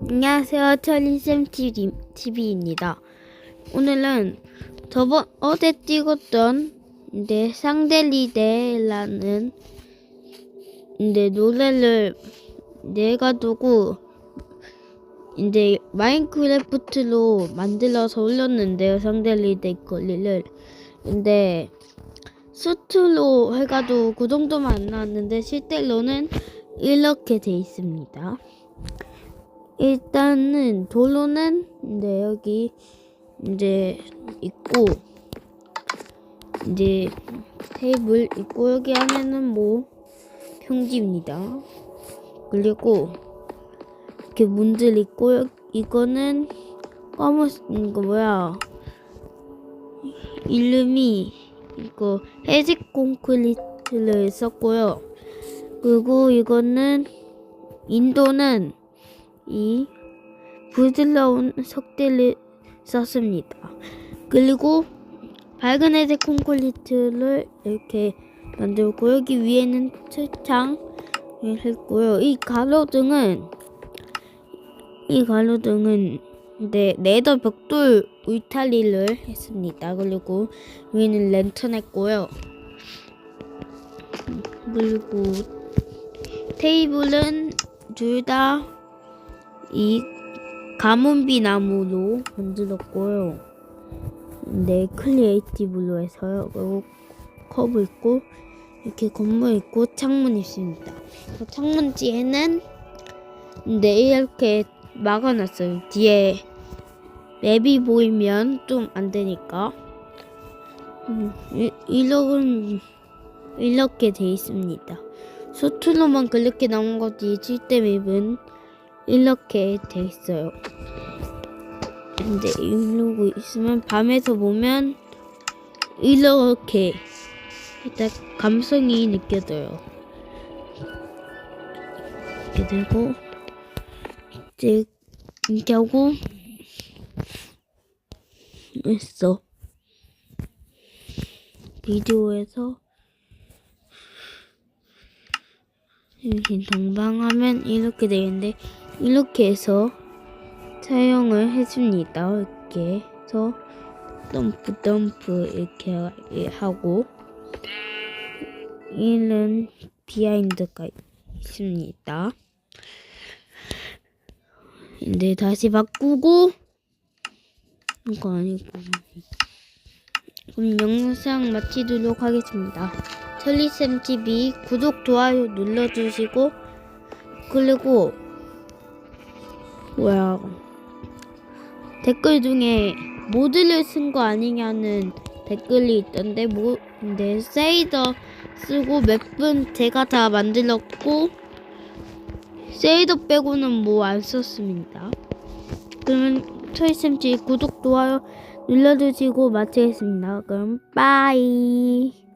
안녕하세요. 천리쌤 TV입니다. 오늘은 저번 어제 찍었던 이제 상델리데라는 이제 노래를 내가 두고 이제 마인크래프트로 만들어서 올렸는데요. 상델리데 거리를 근데 수트로 해가지고 그 정도만 안 나왔는데 실제로는 이렇게 돼 있습니다. 일단은 도로는 이제 여기 이제 있고 이제 테이블 있고 여기 안에는 뭐 평지입니다. 그리고 이렇게 문들 있고 여- 이거는 검은 이거 뭐야 이름이 이거 회색 콘크리트를 썼고요. 그리고 이거는 인도는 이 부드러운 석대를 썼습니다. 그리고 밝은 회색 콘크리트를 이렇게 만들고 여기 위에는 철창을 했고요. 이 가로등은 이 가로등은 네, 레더 벽돌 울타리를 했습니다. 그리고 위에는 랜턴 했고요. 그리고 테이블은 둘다 이 가문비 나무로 만들었고요. 네, 클리에이티브로 해서요. 그리고 컵 있고 이렇게 건물 있고 창문 있습니다. 그 창문 뒤에는 네 이렇게 막아놨어요. 뒤에 맵이 보이면 좀 안 되니까 음, 이- 이렇게 돼 있습니다. 소트로만 그렇게 나온 거지 실제 맵은 이렇게 돼 있어요. 근데 이러고 있으면 밤에서 보면 이렇게 일단 감성이 느껴져요. 이렇게 되고 이제 이렇게 하고 있어. 비디오에서 이렇게 동방하면 이렇게 되는데 이렇게 해서 사용을 해줍니다. 이렇게 해서 덤프 덤프 이렇게 하고 이는 비하인드가 있습니다. 이제 다시 바꾸고 이거 아니고 그럼 영상 마치도록 하겠습니다. 천리쌤 TV 구독 좋아요 눌러주시고 그리고 뭐야 댓글 중에 모드를 쓴 거 아니냐는 댓글이 있던데 뭐 근데 세이더 쓰고 몇분 제가 다 만들었고 세이더 빼고는 뭐 안 썼습니다. 그러면 천리쌤 TV 구독 좋아요 눌러주시고 마치겠습니다. 그럼 빠이.